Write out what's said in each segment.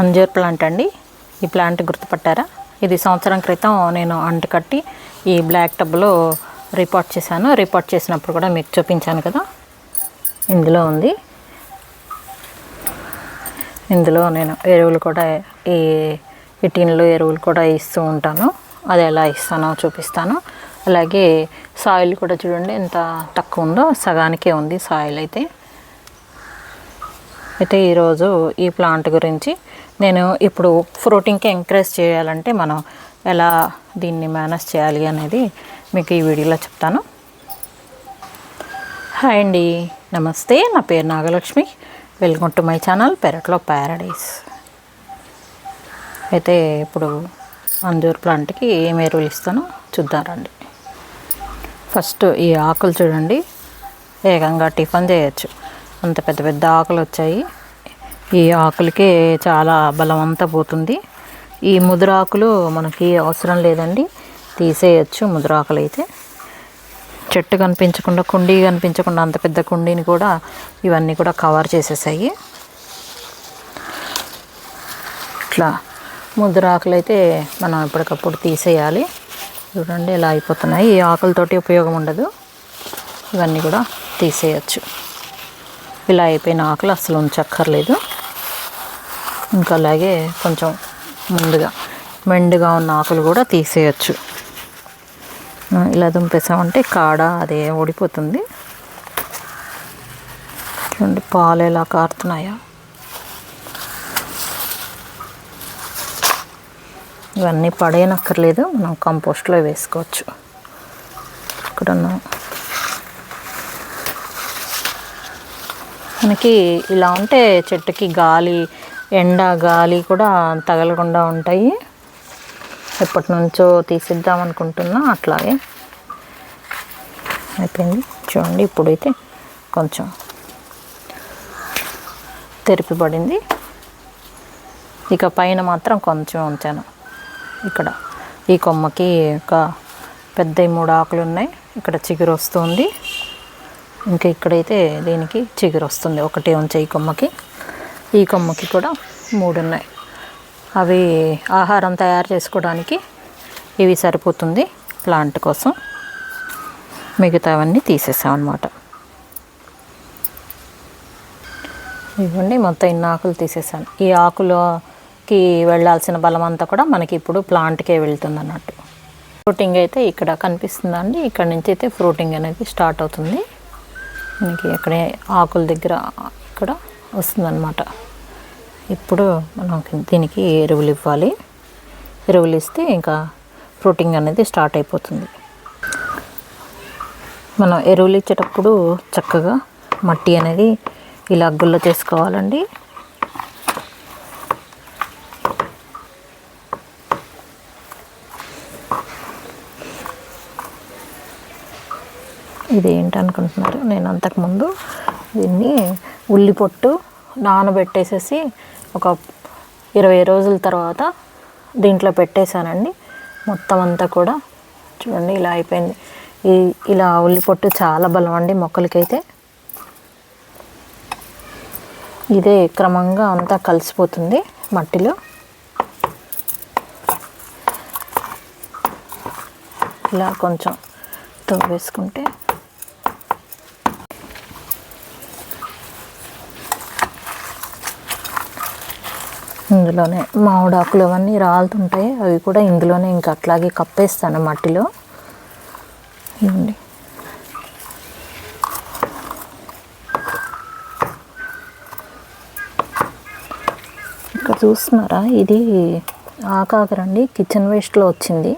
Anjeer plant అండి. ఈ plant గుర్తుపట్టారా? ఇది సంవత్సరం క్రితం నేను అంటు కట్టి ఈ బ్లాక్ టబ్లో రిపోర్ట్ చేశాను. రిపోర్ట్ చేసినప్పుడు కూడా మీకు చూపించాను కదా. ఇందులో ఉంది. ఇందులో నేను ఎరువులు కూడా ఈ ఈ టిన్లో ఎరువులు కూడా ఇస్తూ ఉంటాను. అది ఎలా ఇస్తానో చూపిస్తాను. అలాగే సాయిల్ కూడా చూడండి ఎంత తక్కువ ఉందో సగానికే ఉంది సాయిల్ అయితే. అయితే ఈరోజు ఈ ప్లాంట్ గురించి నేను ఇప్పుడు ఫ్రూటింగ్కి ఎంకరేజ్ చేయాలంటే మనం ఎలా దీన్ని మేనేజ్ చేయాలి అనేది మీకు ఈ వీడియోలో చెప్తాను. హాయ్ అండి నమస్తే. నా పేరు Nagalakshmi. Welcome to my channel పెరట్లో ప్యారడైస్ అయితే ఇప్పుడు అంజూర్ ప్లాంట్కి ఏం ఎరువులు ఇస్తానో చూద్దాం రండి. ఫస్ట్ ఈ ఆకులు చూడండి. ఏకంగా టిఫిన్ చేయొచ్చు. అంత పెద్ద పెద్ద ఆకులు వచ్చాయి. ఈ ఆకులకి చాలా బలం అంతా పోతుంది ఈ ముదురాకులు మనకి అవసరం లేదండి. తీసేయచ్చు ముదురాకులు అయితే చెట్టు కనిపించకుండా కుండీ కనిపించకుండా అంత పెద్ద కుండీని కూడా ఇవన్నీ కూడా కవర్ చేసేసాయి. ఇట్లా ముద్రాకులు అయితే మనం ఎప్పటికప్పుడు తీసేయాలి. చూడండి ఇలా అయిపోతున్నాయి. ఈ ఆకులతోటి ఉపయోగం ఉండదు. ఇవన్నీ కూడా తీసేయచ్చు. ఇలా అయిపోయిన ఆకులు అసలు ఉంచక్కర్లేదు. ఇంకా అలాగే కొంచెం ముందుగా మెండుగా ఉన్న ఆకులు కూడా తీసేయచ్చు. ఇలా దుంపేసామంటే కాడ అదే ఓడిపోతుంది చూడండి పాలు ఎలా కారుతున్నాయో. ఇవన్నీ పడేయనక్కర్లేదు మనం కంపోస్ట్లో వేసుకోవచ్చు. ఇక్కడ మనకి ఇలా ఉంటే చెట్టుకి గాలి ఎండ గాలి కూడా తగలకుండా ఉంటాయి. ఎప్పటి నుంచో తీసిద్దాం అనుకుంటున్నా అట్లాగే. అయిపోయింది. చూడండి ఇప్పుడైతే కొంచెం తెరిపి పడింది. ఇక పైన మాత్రం కొంచెం ఉంచాను. ఇక్కడ ఈ కొమ్మకి ఒక పెద్ద మూడు ఆకులు ఉన్నాయి. ఇక్కడ చిగురు వస్తుంది. ఇంకా ఇక్కడైతే దీనికి చిగురు వస్తుంది. ఒకటే ఉంచే ఈ కొమ్మకి. ఈ కొమ్మకి కూడా మూడు ఉన్నాయి అవి ఆహారం తయారు చేసుకోవడానికి ఇవి సరిపోతుంది ప్లాంట్ కోసం. మిగతావన్నీ తీసేసాం ఇవ్వండి మొత్తం ఇన్ని ఆకులు తీసేసాను. ఈ ఆకులకి వెళ్ళాల్సిన బలం అంతా కూడా మనకి ఇప్పుడు ప్లాంట్కే వెళ్తుంది అన్నట్టు ఫ్రూటింగ్ అయితే ఇక్కడ కనిపిస్తుందండి. ఇక్కడ నుంచి అయితే ఫ్రూటింగ్ అనేది స్టార్ట్ అవుతుంది. మనకి అక్కడే ఆకుల దగ్గర ఇక్కడ వస్తుందన్నమాట. ఇప్పుడు మనం దీనికి ఎరువులు ఇవ్వాలి. ఎరువులు ఇస్తే ఇంకా ఫ్రూటింగ్ అనేది స్టార్ట్ అయిపోతుంది. మనం ఎరువులు ఇచ్చేటప్పుడు చక్కగా మట్టి అనేది ఇలా గుల్ల చేసుకోవాలండి. ఇది ఏంటనుకుంటున్నారు నేను అంతకుముందు దీన్ని ఉల్లి పొట్టు నానబెట్టేసేసి ఒక ఇరవై రోజుల తర్వాత దీంట్లో పెట్టేశానండి. మొత్తం అంతా కూడా చూడండి ఇలా అయిపోయింది. ఈ ఇలా ఉల్లి పొట్టు చాలా బలం అండి మొక్కలకైతే. ఇదే క్రమంగా అంతా కలిసిపోతుంది మట్టిలో. ఇలా కొంచెం తవ్వేసుకుంటే ఇందులోనే మామిడాకులు అవన్నీ రాలుతుంటాయి. అవి కూడా ఇందులోనే ఇంకా అట్లాగే కప్పేస్తాను మట్టిలో. ఇవ్వండి. ఇక్కడ చూస్తున్నారా? ఇది ఆకాకరండి. కిచెన్ వేస్ట్లో వచ్చింది.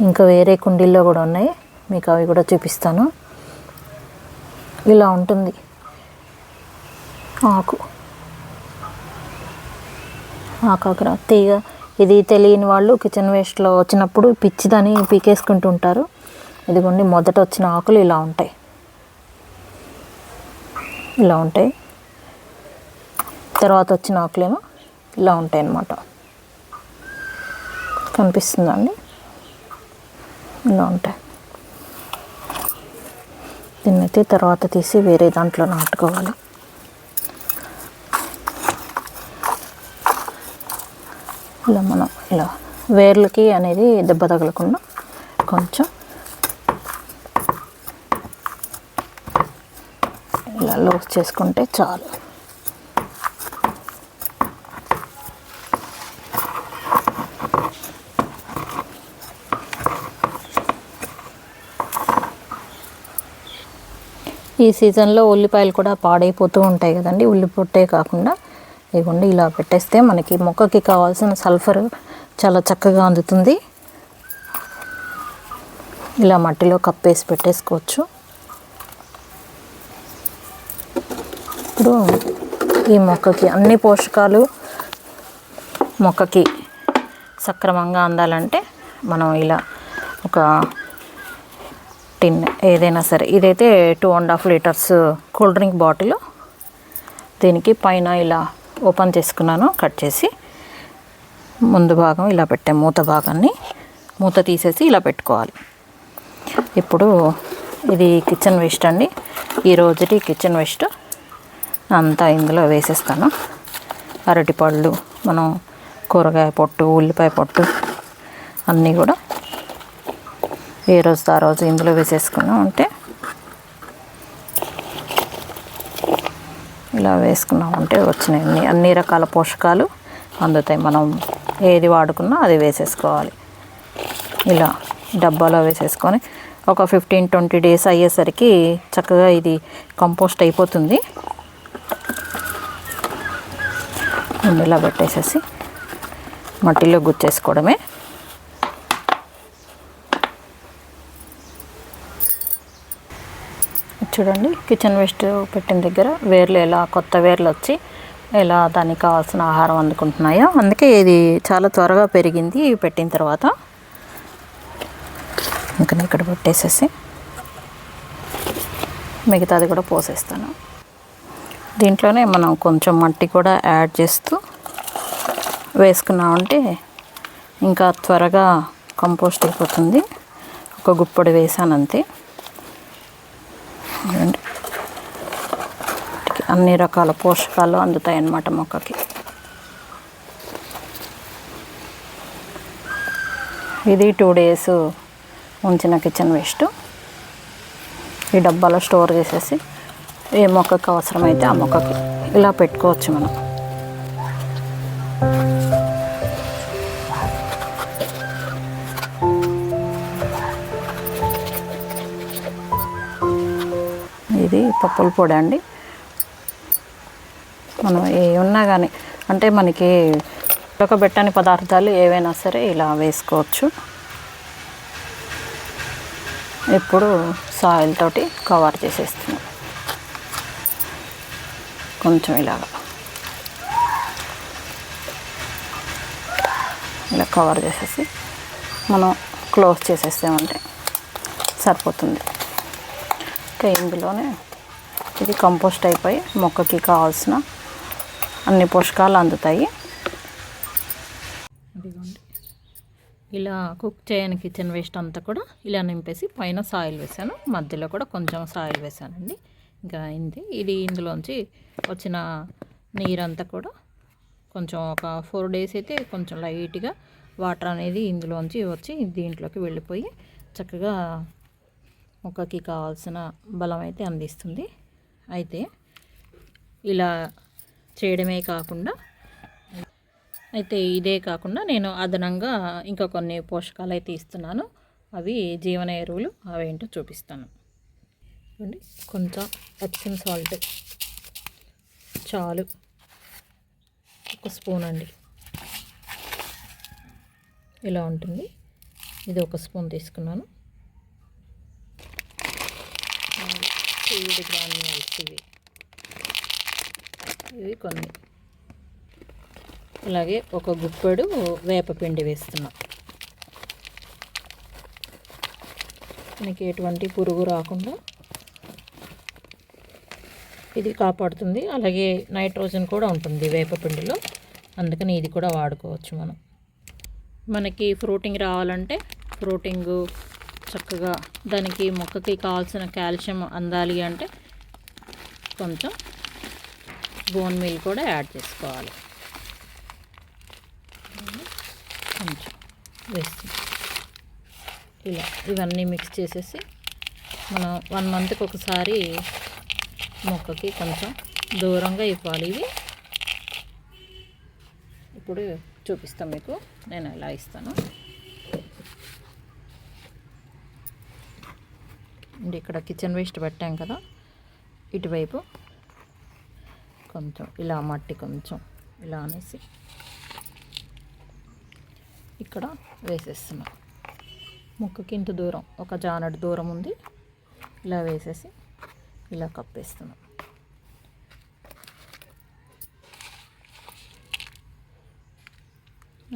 ఇంకా వేరే కుండీల్లో కూడా ఉన్నాయి. మీకు అవి కూడా చూపిస్తాను. ఇలా ఉంటుంది. ఆకు. ఆకాకర. తీగ ఇది తెలియని వాళ్ళు కిచెన్ వేస్ట్లో వచ్చినప్పుడు పిచ్చిదని పీకేసుకుంటూ ఉంటారు ఇదిగోండి మొదట వచ్చిన ఆకులు ఇలా ఉంటాయి. ఇలా ఉంటాయి. తర్వాత వచ్చిన ఆకులేమో ఇలా ఉంటాయి అన్నమాట. కనిపిస్తుందండి? ఇలా ఉంటాయి. దీన్నైతే తర్వాత తీసి వేరే దాంట్లో నాటుకోవాలి. ఇలా మనం ఇలా వేర్లకి అనేది దెబ్బ తగలకుండా కొంచెం ఇలా లోస్ చేసుకుంటే చాలు. ఈ సీజన్లో ఉల్లిపాయలు కూడా పాడైపోతూ ఉంటాయి కదండి. ఉల్లిపొట్టే కాకుండా ఇవ్వండి ఇలా పెట్టేస్తే మనకి మొక్కకి కావాల్సిన సల్ఫర్ చాలా చక్కగా అందుతుంది. ఇలా మట్టిలో కప్పేసి పెట్టేసుకోవచ్చు. ఇప్పుడు ఈ మొక్కకి అన్ని పోషకాలు మొక్కకి సక్రమంగా అందాలంటే మనం ఇలా ఒక టిన్ ఏదైనా సరే ఇదైతే two and half litres cool drink bottle దీనికి పైన ఇలా ఓపెన్ చేసుకున్నాను కట్ చేసి ముందు భాగం ఇలా పెట్టాం మూత భాగాన్ని మూత తీసేసి ఇలా పెట్టుకోవాలి. ఇప్పుడు ఇది కిచెన్ వేస్ట్ అండి. ఈ రోజుటి కిచెన్ వేస్ట్ అంతా ఇందులో వేసేస్తాను. అరటిపళ్ళు మనం కూరగాయ పొట్టు ఉల్లిపాయ పొట్టు అన్నీ కూడా ఏ రోజు ఆ రోజు ఇందులో వేసేసుకున్నాం అంటే ఇలా వేసుకున్నామంటే వచ్చినాయి. అన్ని అన్ని రకాల పోషకాలు అందుతాయి. మనం ఏది వాడుకున్నా అది వేసేసుకోవాలి. ఇలా డబ్బాలో వేసేసుకొని ఒక ఫిఫ్టీన్ ట్వంటీ డేస్ అయ్యేసరికి చక్కగా ఇది కంపోస్ట్ అయిపోతుంది. ఇలా పెట్టేసేసి మట్టిలో గుచ్చేసుకోవడమే. చూడండి. కిచెన్ వేస్ట్ పెట్టిన దగ్గర వేర్లు ఎలా కొత్త వేర్లు వచ్చి ఎలా దానికి కావాల్సిన ఆహారం అందుకుంటున్నాయో. అందుకే ఇది చాలా త్వరగా పెరిగింది. పెట్టిన తర్వాత ఇంకా ఇక్కడ పెట్టేసేసి మిగతాది కూడా పోసేస్తాను. దీంట్లోనే మనం కొంచెం మట్టి కూడా యాడ్ చేస్తూ వేసుకున్నామంటే ఇంకా త్వరగా కంపోస్ట్ అయిపోతుంది. ఒక గుప్పడి వేసాను అంతే చూడండి వీటికి అన్ని రకాల పోషకాలు అందుతాయి అన్నమాట మొక్కకి. ఇది టూ డేస్ ఉంచిన కిచెన్ వేస్ట్. ఈ డబ్బాలో స్టోర్ చేసేసి ఏ మొక్కకి అవసరమైతే ఆ మొక్కకి ఇలా పెట్టుకోవచ్చు మనం. ఇది పప్పుల పొడి అండి. మనం ఏ ఉన్నా కానీ అంటే మనకి ఉడకబెట్టని పదార్థాలు ఏవైనా సరే ఇలా వేసుకోవచ్చు. ఇప్పుడు సాయిల్ తోటి కవర్ చేసేస్తున్నాం. కొంచెం ఇలాగా. ఇలా కవర్ చేసేసి మనం క్లోజ్ చేసేస్తామంటే సరిపోతుంది. ఇంకా ఇందులోనే ఇది కంపోస్ట్ అయిపోయి మొక్కకి కావాల్సిన అన్ని పోషకాలు అందుతాయి. ఇలా కుక్ చేయని కిచెన్ వేస్ట్ అంతా కూడా ఇలా నింపేసి పైన సాయిల్ వేసాను మధ్యలో కూడా కొంచెం సాయిల్ వేసానండి ఇంకా అయింది. ఇది ఇందులోంచి వచ్చిన నీరంతా కూడా కొంచెం ఒక ఫోర్ డేస్ అయితే కొంచెం లైట్గా వాటర్ అనేది ఇందులోంచి వచ్చి దీంట్లోకి వెళ్ళిపోయి చక్కగా మొక్కకి కావాల్సిన బలం అయితే అందిస్తుంది. అయితే ఇలా చేయడమే కాకుండా అయితే ఇదే కాకుండా నేను అదనంగా ఇంకా కొన్ని పోషకాలు అయితే ఇస్తున్నాను. అవి జీవన ఎరువులు అవేంటో చూపిస్తాను. చూడండి కొంచెం ఎప్సమ్ సాల్ట్ చాలు. ఒక స్పూన్ అండి. ఇలా ఉంటుంది. ఇది ఒక స్పూన్ తీసుకున్నాను. సీడ్ ఇవి. ఇవి కొన్ని. అలాగే ఒక గుప్పెడు వేపపిండి వేస్తున్నా. మనకి ఎటువంటి పురుగు రాకుండా ఇది కాపాడుతుంది. అలాగే నైట్రోజన్ కూడా ఉంటుంది వేపపిండిలో అందుకని ఇది కూడా వాడుకోవచ్చు మనం. మనకి ఫ్రూటింగ్ రావాలంటే ఫ్రూటింగ్ చక్కగా దానికి మొక్కకి కావాల్సిన కాల్షియం అందాలి అంటే కొంచెం బోన్ మీల్ కూడా యాడ్ చేసుకోవాలి. వేస్తాం ఇలా ఇవన్నీ మిక్స్ చేసేసి మనం వన్ మంత్కి ఒకసారి మొక్కకి కొంచెం దూరంగా ఇవ్వాలి. ఇవి ఇప్పుడు చూపిస్తాం మీకు. నేను ఎలా ఇస్తాను. ఇక్కడ కిచెన్ వేస్ట్ పెట్టాం కదా. ఇటువైపు కొంచెం ఇలా మట్టి కొంచెం ఇలా అనేసి ఇక్కడ వేసేస్తున్నాం. ముక్కకి ఇంత దూరం ఒక జానడి దూరం ఉంది ఇలా వేసేసి ఇలా కప్పేస్తున్నాం.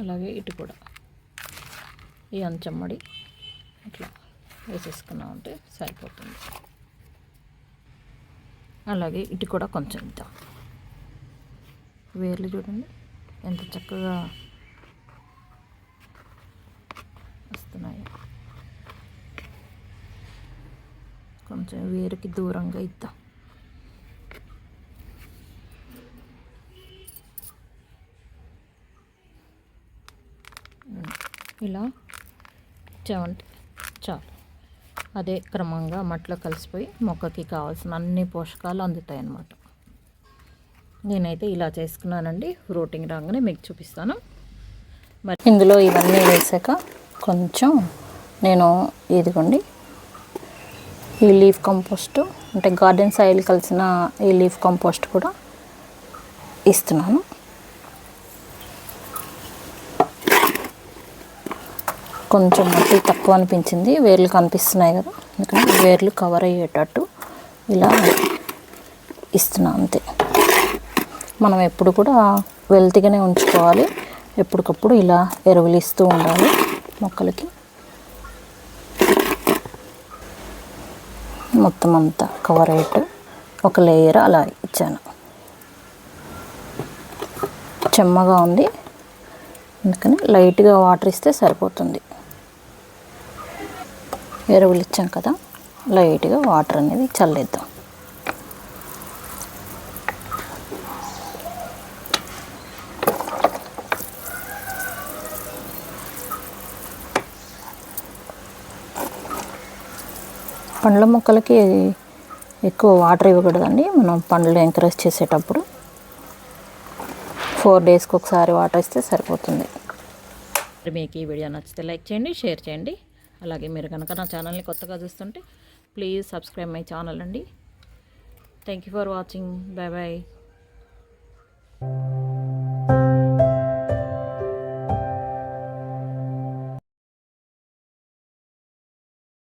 అలాగే ఇటు కూడా ఈ అంచమ్మడి ఇట్లా వేసేసుకున్నాం అంటే సరిపోతుంది. అలాగే ఇటు కూడా కొంచెం ఇద్దాం. వేర్లు చూడండి. ఎంత చక్కగా వస్తున్నాయి. కొంచెం వేరుకి దూరంగా ఇద్దాం. ఇలా. చెవంటి. చాలు. అదే క్రమంగా మట్లో కలిసిపోయి మొక్కకి కావాల్సిన అన్ని పోషకాలు అందుతాయి అన్నమాట నేనైతే ఇలా చేసుకున్నానండి. రూటింగ్ రాగానే మీకు చూపిస్తాను. మరి ఇందులో ఇవన్నీ వేసాక కొంచెం నేను ఇదిగోండి. ఈ లీఫ్ కంపోస్ట్ అంటే గార్డెన్ సాయిల్ కలిసిన ఈ లీఫ్ కంపోస్ట్ కూడా ఇస్తున్నాను. కొంచెం మట్టి తక్కువ అనిపించింది. వేర్లు కనిపిస్తున్నాయి కదా. అందుకని వేర్లు కవర్ అయ్యేటట్టు ఇలా ఇస్తున్నాను అంతే. మనం ఎప్పుడు కూడా వెల్తిగానే ఉంచుకోవాలి. ఎప్పటికప్పుడు ఇలా ఎరువులు ఇస్తూ ఉండాలి మొక్కలకి. మొత్తం అంతా కవర్ అయ్యేట్టు ఒక లేయర్ అలా ఇచ్చాను. చెమ్మగా ఉంది. అందుకని లైట్గా వాటర్ ఇస్తే సరిపోతుంది. ఎరువులు ఇచ్చాం కదా లైట్గా వాటర్ అనేది చల్లేద్దాం. పండ్ల మొక్కలకి ఎక్కువ వాటర్ ఇవ్వకూడదండి. మనం పండ్లు ఎంకరేజ్ చేసేటప్పుడు ఫోర్ డేస్కి ఒకసారి వాటర్ ఇస్తే సరిపోతుంది. మీకు ఈ వీడియో నచ్చితే లైక్ చేయండి షేర్ చేయండి. అలాగే మీరు కనుక నా ఛానల్ని కొత్తగా చూస్తుంటే ప్లీజ్ సబ్స్క్రైబ్ మై ఛానల్ అండి. Thank you for watching. Bye bye.